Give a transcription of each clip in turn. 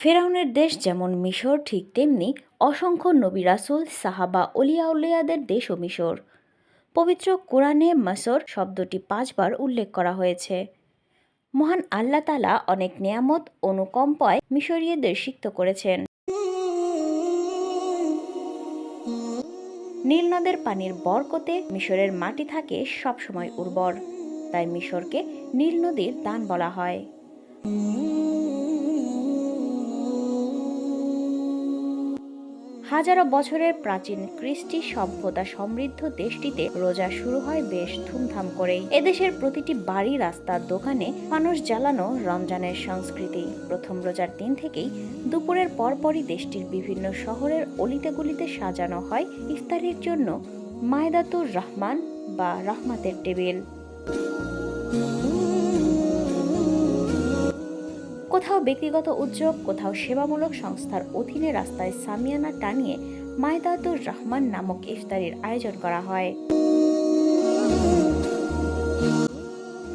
ফেরাউনের দেশ যেমন মিশর, ঠিক তেমনি অসংখ্য নবী রাসুল, সাহাবা অলিয়া উলিয়াদের ও মিশর। পবিত্র কোরআনে মাসর শব্দটি পাঁচবার উল্লেখ করা হয়েছে। মহান আল্লাহ তালা অনেক নিয়ামত, অনুকম্পায় মিশরীয়দের সিক্ত করেছেন। নীল নদের পানির বরকতে মিশরের মাটি থাকে সবসময় উর্বর, তাই মিশরকে নীল নদীর দান বলা হয়। হাজারো বছরের প্রাচীন কৃষ্টি সভ্যতা সমৃদ্ধ দেশটিতে রোজা শুরু হয় বেশ ধুমধাম করেই। এদেশের প্রতিটি বাড়ি রাস্তার দোকানে মানুষ জ্বালানো রমজানের সংস্কৃতি। প্রথম রোজার দিন থেকেই দুপুরের পরপরই দেশটির বিভিন্ন শহরের অলিতে গলিতে সাজানো হয় ইফতারির জন্য। মায়দাতুর রহমান বা রহমাতের টেবিল। কোথাও ব্যক্তিগত উদ্যোগ, কোথাও সেবামূলক সংস্থার অধীনে রাস্তায় সামিয়ানা টানিয়ে মায়দাতুর রহমান নামক ইফতারির আয়োজন করা হয়।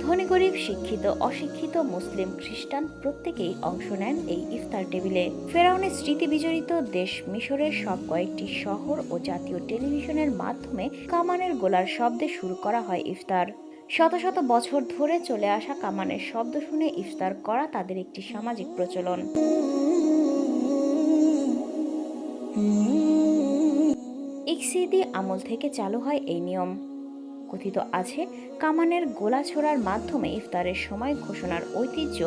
ধনী গরিব, শিক্ষিত, অশিক্ষিত, মুসলিম, খ্রিস্টান প্রত্যেকেই অংশ নেন এই ইফতার টেবিলে। ফেরাউনের স্মৃতি বিজড়িত দেশ মিশরের সব কয়েকটি শহর ও জাতীয় টেলিভিশনের মাধ্যমে কামানের গোলার শব্দে শুরু করা হয় ইফতার। শত শত বছর ধরে চলে আসা কামানের শব্দ শুনে ইফতার করা তাদের একটি সামাজিক প্রচলন। ইকসিদি আমল থেকে চালু হয় এই নিয়ম। কথিত আছে, কামানের গোলা ছোড়ার মাধ্যমে ইফতারের সময় ঘোষণার ঐতিহ্য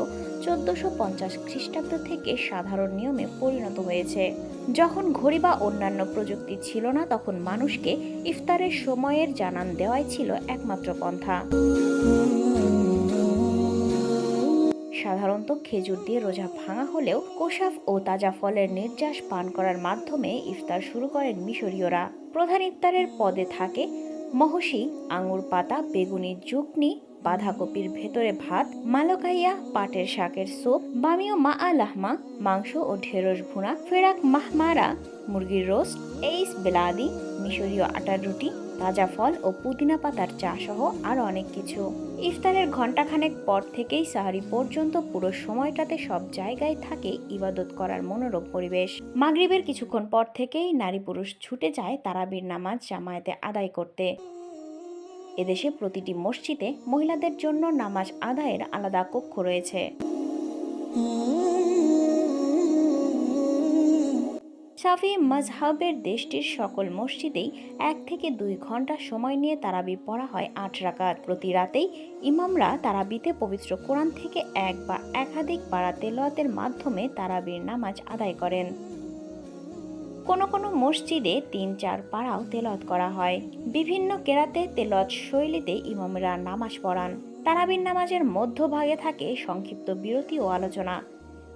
চোদ্দশো পঞ্চাশ খ্রিস্টাব্দ থেকে সাধারণ নিয়মে পরিণত হয়েছে। যখন ঘড়ি বা অন্যান্য প্রযুক্তি ছিল না, তখন মানুষকে ইফতারের সময়ের জানান দেওয়াই ছিল একমাত্র পন্থা। সাধারণত খেজুর দিয়ে রোজা ভাঙা হলেও কোশাফ ও তাজা ফলের নির্যাস পান করার মাধ্যমে ইফতার শুরু করেন মিশরীয়রা। প্রধান ইফতারের পদে থাকে মহসি আঙুর পাতা, বেগুনি জুকনি বাঁধাকপির ভেতরে ভাত, মালকাইয়া পাটের শাকের সুপ বামিও মা আলাহমা মাংস ও ঢেঁড়স ভুনা, ফেরাক মাহমারা, মুরগির রোস্ট এইস বেলাদি, মিশরীয় আটার রুটি তাজা ফল ও পুদিনা পাতার চা সহ আরও অনেক কিছু। ইফতারের ঘণ্টাখানেক পর থেকেই সাহারি পর্যন্ত পুরো সময়টাতে সব জায়গায় থাকে ইবাদত করার মনোরম পরিবেশ। মাগরিবের কিছুক্ষণ পর থেকেই নারী পুরুষ ছুটে যায় তারাবির নামাজ জামায়াতে আদায় করতে। এদেশে প্রতিটি মসজিদে মহিলাদের জন্য নামাজ আদায়ের আলাদা কক্ষ রয়েছে। শাফি মজহাবের দেশটির সকল মসজিদেই এক থেকে দুই ঘণ্টা সময় নিয়ে তারাবি পড়া হয় আট রাকাত। প্রতি রাতেই ইমামরা তারাবিতে পবিত্র কোরআন থেকে এক বা একাধিক পাড়া তেলোয়াতের মাধ্যমে তারাবির নামাজ আদায় করেন। কোনো কোনো মসজিদে তিন, চার পাড়াও তেলত করা হয়। বিভিন্ন কেরাতে তেলত শৈলীতে ইমামরা নামাজ পড়ান। তারাবির নামাজের মধ্যভাগে থাকে সংক্ষিপ্ত বিরতি ও আলোচনা।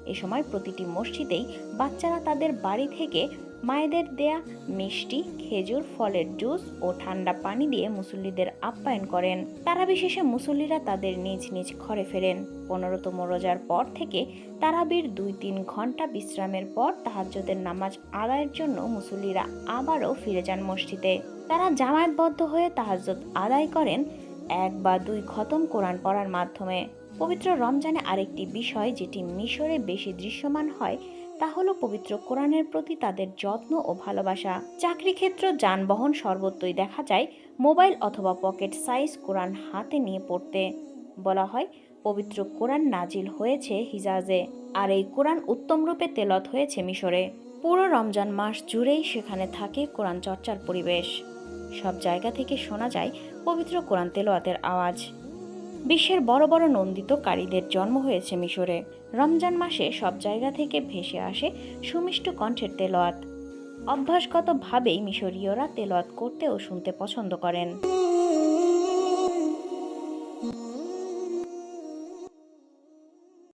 এ সময় প্রতিটি মসজিদেই বাচ্চারা তাদের বাড়ি থেকে মায়েদের দেয়া মিষ্টি, খেজুর, ফলের জুস ও ঠান্ডা পানি দিয়ে মুসল্লিদের আপ্যায়ন করেন। তারা বিশেষে মুসল্লিরা তাদের নিজ নিজ ঘরে ফেরেন। পনেরোতম রোজার পর থেকে তারাবির দুই তিন ঘণ্টা বিশ্রামের পর তাহাজ্জদের নামাজ আদায়ের জন্য মুসল্লিরা আবারও ফিরে যান মসজিদে। তারা জামায়াতবদ্ধ হয়ে তাহাজ্জদ আদায় করেন, এক বা দুই খতম কোরআন পড়ার মাধ্যমে। পবিত্র রমজানে আরেকটি বিষয় যেটি মিশরে বেশি দৃশ্যমান হয়, তা হলো পবিত্র কোরআনের প্রতি তাদের যত্ন ও ভালোবাসা। চাকরি ক্ষেত্র, যানবাহন সর্বত্রই দেখা যায়, মোবাইল অথবা পকেট সাইজ কোরআন হাতে নিয়ে পড়তে। বলা হয়, পবিত্র কোরআন নাজিল হয়েছে হিজাজে, আর এই কোরআন উত্তম রূপে তেলত হয়েছে মিশরে। পুরো রমজান মাস জুড়েই সেখানে থাকে কোরআন চর্চার পরিবেশ। সব জায়গা থেকে শোনা যায়, পবিত্র কোরআন তেলোয়াতের আওয়াজ। বিশ্বের বড় বড় নন্দিত কারীদের জন্ম হয়েছে মিশরে। রমজান মাসে সব জায়গা থেকে ভেসে আসে সুমিষ্ট কণ্ঠের তেলোয়াত। অভ্যাসগতভাবেই মিশরীয়রা তেলোয়াত করতে ও শুনতে পছন্দ করেন।